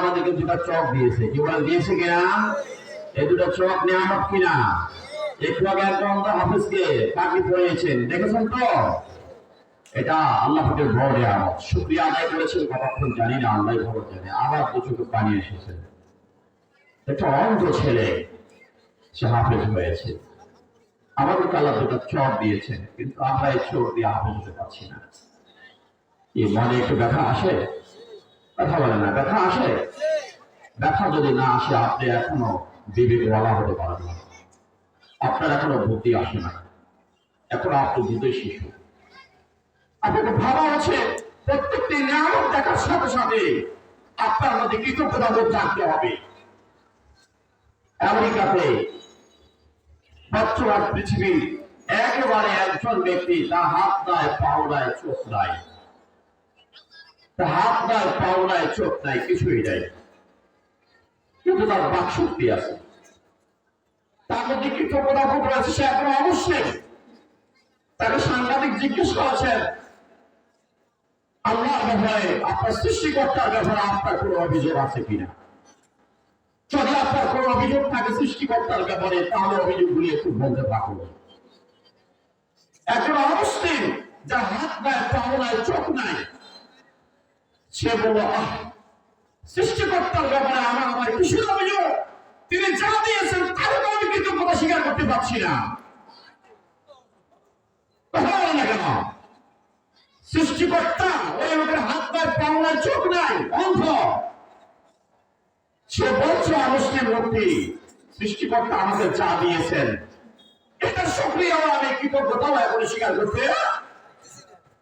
আমাদেরকে দুটা চক দিয়েছে, কি বলে, দিয়েছে কিনা এই দুটা চক নিয়ামত কিনা? একটু আগে তো হাফিজকে পাখি পড়িয়েছেন দেখেছেন তো? এটা আল্লাহ পাকের বড় নিয়ামত। শুক্রিয়া আদায় করেছেন, কতক্ষণ জানি না, আল্লাহ খবর জানে। আবার দু চোখে পানি এসেছে একটা অন্ধ ছেলে, সে হাফেজ হয়েছে। আমাদেরকে আল্লাহ দুটা চক দিয়েছেন, কিন্তু আমরা এই চোখ দিয়ে হাফেজ হতে পারছি না। এই মনে একটু ব্যথা আসে? কথা বলে না, ব্যথা আসে? ব্যথা যদি না আসে, আপনি এখনও বিবেক বলা হতে পারেন না। আপনার এখনও বুদ্ধি আসে না। এখন আপনি দুটোই শিশু। আপনাকে ভাবা আছে প্রত্যেকটি নিয়ামত দেখার সাথে সাথে আপনার মধ্যে কৃতজ্ঞতা বোধ জানতে হবে। আমেরিকাতে বর্তমান পৃথিবীর একেবারে একজন ব্যক্তি তার হাত নাই পাও নাই চোখ নাই হাত নাই, পাও নাই, চোখ নাই, কিছুই নাই। কিন্তু তার বাক শক্তি আছে। তার মধ্যে কৃতজ্ঞতা বোধ রয়েছে সে এখনও অবশ্যই। তাকে সাংবাদিক জিজ্ঞেস করেছেন, আল্লাহর ব্যাপারে আপনার সৃষ্টিকর্তার ব্যাপারে আপনার কোনো অভিযোগ আছে কিনা? যদি আপনার কোনো অভিযোগ থাকে সৃষ্টিকর্তার ব্যাপারে, তাহলে অভিযোগগুলি একটু বলতে পারব একজন অমুসলিম যার হাত নাই, পাও নাই, চোখ নাই সে বলল আহ, সৃষ্টিকর্তার ব্যাপারে আমার আমার কিসের অভিযোগ তিনি যা দিয়েছেন তার আমি কৃতজ্ঞতা স্বীকার করতে পারছি না। সৃষ্টিকর্তা চোখ নাই, অন্ধ। সে বলছে অমুসলিম লোকটি আমাকে যা দিয়েছেন, এটা সক্রিয় আমি কৃতজ্ঞতাও এখন স্বীকার করতে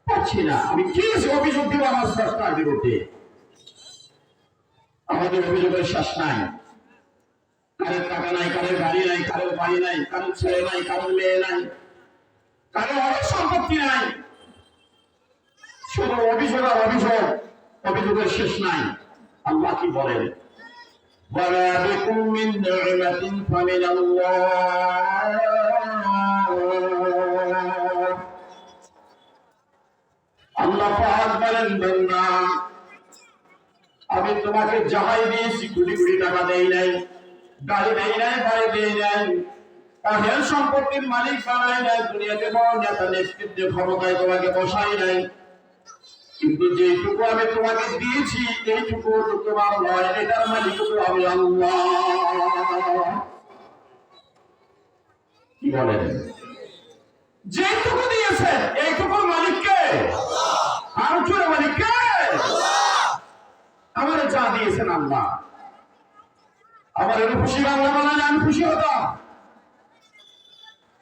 পারছি না আমি কি অভিযোগ দিব আমার স্রষ্টার বিরুদ্ধে আমাদের অভিযোগের শেষ নাই কারোর টাকা নাই কারোর গাড়ি নাই কারোর বাড়ি নাই কারোর ছেলে নাই কারোর মেয়ে নাই কারোর অনেক সম্পত্তি নাই শুধু অভিযোগ আর অভিযোগ অভিযোগের শেষ নাই আল্লাহ কি বলেন وما بكم من نعمة فمن الله আমি তোমাকে যাহাই দিয়েছি কোটি কোটি টাকা দেই নাই, গাড়ি দেই নাই বাড়ি দেই নাই অঢেল সম্পত্তির মালিক বানাই নাই, দুনিয়াতে বড় নেতা নেতৃত্বে ক্ষমতায় তোমাকে বসাই নাই। কিন্তু যেটুকু আমি তোমাকে দিয়েছি, এইটুকু তোমার নয় এটার মালিক তো আমি আল্লাহ। কি বলেন? যেটুকু দিয়েছেন এইটুকুর মালিককে আর জোরে মালিককে আমার যা দিয়েছেন আল্লাহ। আমার এর খুশি বাংলা বানালে আমি খুশি হতাম।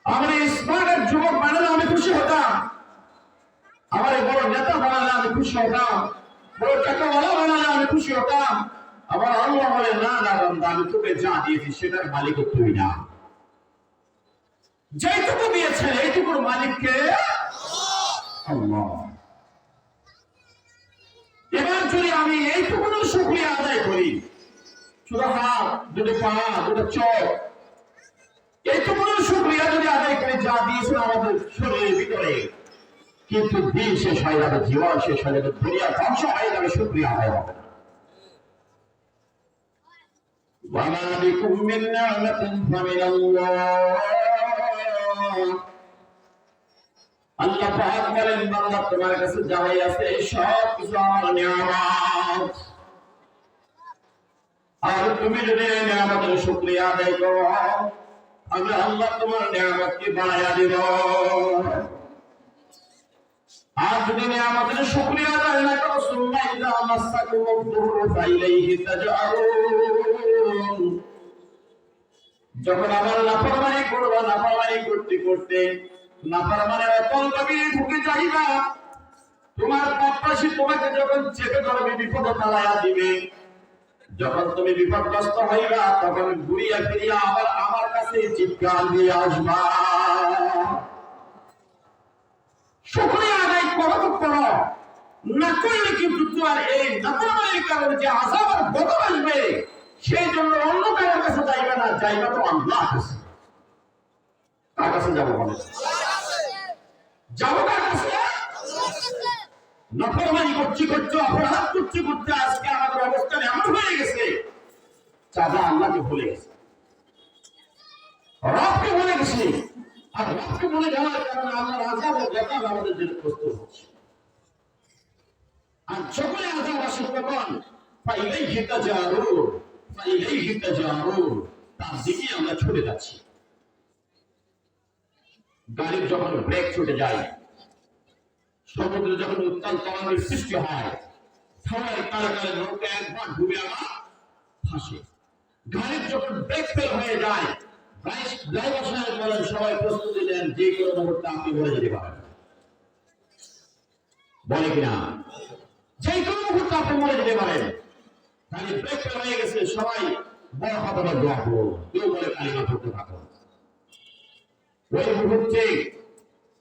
আমার এই স্মার্টের যুবক বানালে আমি খুশি হতাম। আমার এই বড় নেতা বানালে আমি খুশি হতাম। বড় টাকাওয়ালা বানালে আমি খুশি হতাম। আবার আল্লাহ বলে, না না, বান্দা, আমি তোকে যা দিয়েছি, সেটার মালিক তুই না। যেটুকু দিয়েছেন, এইটুকুর মালিককে এবার যদি আমি করি শুধু হাত দুটো পা দুটো চোখ এইটুকুর শুক্রিয়া যদি আদায় করি যা দিয়েছেন আমাদের শরীরের ভিতরে কিন্তু দিন শেষ হয়ে যাবে জীবন শেষ হয়ে যাবে দুনিয়া ধ্বংস হয়ে যাবে শুক্রিয়া আদায় হবে না وما بكم من نعمة فمن الله আল্লাহ পাক বলেন বান্দা তোমার কাছে যাই আছে সব কিছু আমার নিয়ামত আর তুমি যদি এই নিয়ামতের শুকরিয়া আদায় করো, আমি আল্লাহ তোমার নিয়ামতকে বাড়াইয়া দিব। আর যদি নিয়ামতের শুকরিয়া আদায় না করো সুন্নাহ ইদা মাসাকুম দুরু ফাইলাইহি তাজআরুন যখন আমার নাফরমানি করবা, নাফরমানি করতে করতে নাফরমানে ঢুকে তোমার তোমাকে যখন চেপে ধরবে, বিপদ পালাইয়া দিবে। যখন তুমি বিপদগ্রস্ত হইবা, তখন ঘুরিয়া ফিরিয়া আবার আমার কাছে চিৎকার দিয়ে আসবা। শুকরিয়া আদায় করো তো করো। না করলে কিন্তু তোমার এই নাফরমানির কারণে যে আযাব আর গজব আসবে, সেই জন্য অন্য কারোর কাছে যাইবে না, যাইবা তো আল্লাহ কাছে। কার কাছে যাব বলে? যাব কার কাছে? নফরমানি করছি করছি, অপরাধ করছি করতে আজকে আমাদের অবস্থান এমন হয়ে গেছে, চাঁদা আল্লাহকে ভুলে গেছে। রবকে ভুলে গেছি। আর রবকে ভুলে যাওয়ার কারণে আল্লাহর আজাবের ব্যাপার আমাদের জন্য প্রস্তুত হচ্ছে। আর যখনই আজাব আসে, তখন ফাইলাই হিতা জারুর ফাইলাই হিতা জারুর তার দিকে আমরা ছুটে যাচ্ছি। গাড়ির যখন ব্রেক ছুটে যায় সমুদ্রে যখন উত্তাল তরঙ্গের সৃষ্টি হয় সবাই তারা তারা নৌকা একবার ডুবে আবার ফাঁসে গাড়ির যখন ব্রেক ফেল হয়ে যায় ড্রাইভার সাহেব বলেন সবাই প্রস্তুতি যে কোনো মুহূর্তে আপনি যেতে পারেন বলে কিনা? যে কোনো মুহূর্তে আপনি যেতে পারেন। তাহলে ব্রেক ফেল হয়ে গেছে, সবাই বড় কথা দোয়া কেউ বলে কালিমা পড়তে ওই মুহূর্তে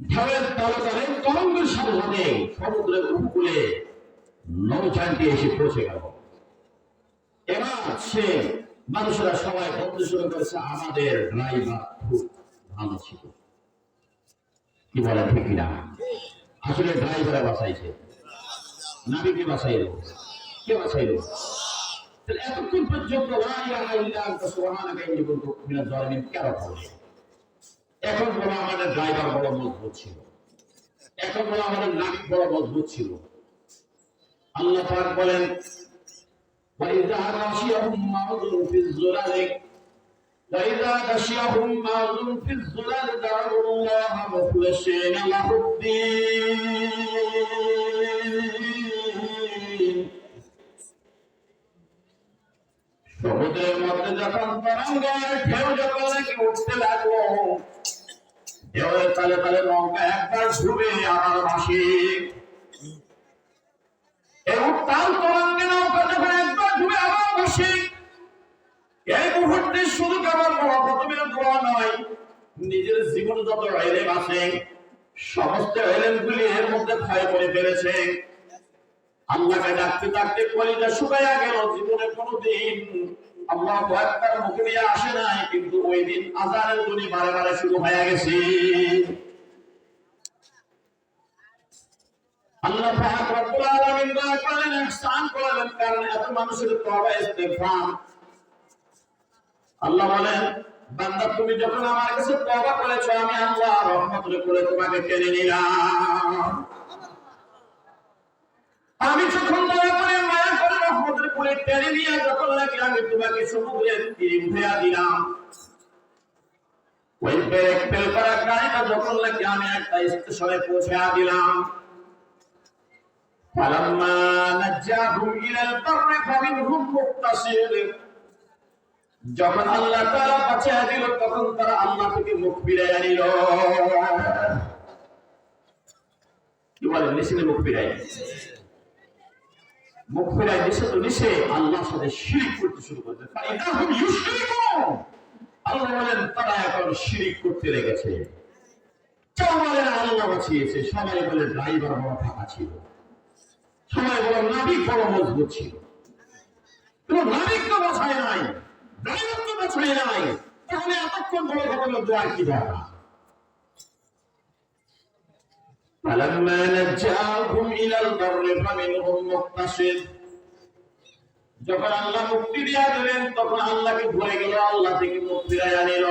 ঢেউয়ের তলতলে তরঙ্গের সাথে সমুদ্রের উপকূলে নৌযানটি এসে পৌঁছে গেল। এবার সে মানুষেরা সবাই বলতে শুরু করেছে, আমাদের ড্রাইভার খুব ভালো ছিল। কি বলে, ঠিক না আসলে ড্রাইভারে বাঁচাইছে। নাবিকে বাঁচাইল? কে বাঁচাইল? তাহলে এতক্ষণ পর্যন্ত কেন বলে এখন বলো আমাদের ড্রাইভার বড় মজবুত ছিল এখন বলো আমাদের নাবিক বড় মজবুত ছিল আল্লাহ পাক বলেন وإذا غشيهم موج في الظلال وإذا غشيهم موج في الظلال دعوا الله مخلصين له الدين সমুদ্রের মধ্যে যখন তরঙ্গের ঢেউ যখন নাকি উঠতে লাগলো ঢেউয়ের তালে তালে নৌকা একবার ডুবে আবার ভাসে এই উত্তাল তরঙ্গে নৌকা যখন একবার ডুবে আবার ভাসে এই মুহূর্তে শুধু কেবল মহাপ্রথমের দোয়া নয়, নিজের জীবন যত এলেম আছে, সমস্ত এলেম গুলি এর মধ্যে ক্ষয় করে ফেলেছে। আল্লাহকে ডাকতে ডাকতে কলিটা শুকাইয়া গেল, জীবনে কোনোদিন আল্লাহ মুখে আসে নাই, কিন্তু ওই দিন আজানের বারে বারে শুরু হয়ে গেছে। আল্লাহ আল্লাহ বলেন তুমি যখন আমার কাছে আমি আল্লাহ রহমতের করে তোমাকে টেনে নিলাম আমি যখন দয়া করে মায়া করে রহমতের করে টেনে নিয়ে যখন লাগে আমি তোমাকে সমুদ্রের তীরে উঠেয়া দিলাম ওই ব্রেক ফেল করা গাড়িটা যখন লাগে আমি একটা স্টেশনে পৌঁছে দিলাম فلما نجاهم إلى البر فمنهم مقتصد যখন আল্লাহ তারা বাঁচিয়ে দিল তখন তারা আল্লাহ থেকে মুখ ফিরাইয়া নিল কি বলেন নিশিনে মুখ ফিরাই মুখ ফিরাই নিষে তো নিষে আল্লাহর সাথে শিরিক করতে শুরু করতে ফাইদাহুম ইউশরিকুন। আল্লাহ বলেন, তারা এখন শিরিক করতে লেগেছে। বলেন আল্লাহ বাঁচিয়েছে। সবাই বলে, ড্রাইভার বড় ফাঁকা ছিল। সবাই বলে, নাবিক বড় মজবুত ছিল। কিন্তু নাবিক তো বাছাই নাই। ড্রাইভার তো বাছাই নাই। তাহলে এতক্ষণ বড় ঘটনা দোয়ার কি দরকার فلما نجاهم إلى البر فمنهم مقتصد যখন আল্লাহ মুক্তি দিয়া দিলেন তখন আল্লাহকে ভুলে গেল আল্লাহ থেকে মুক্তি দেয়া নিল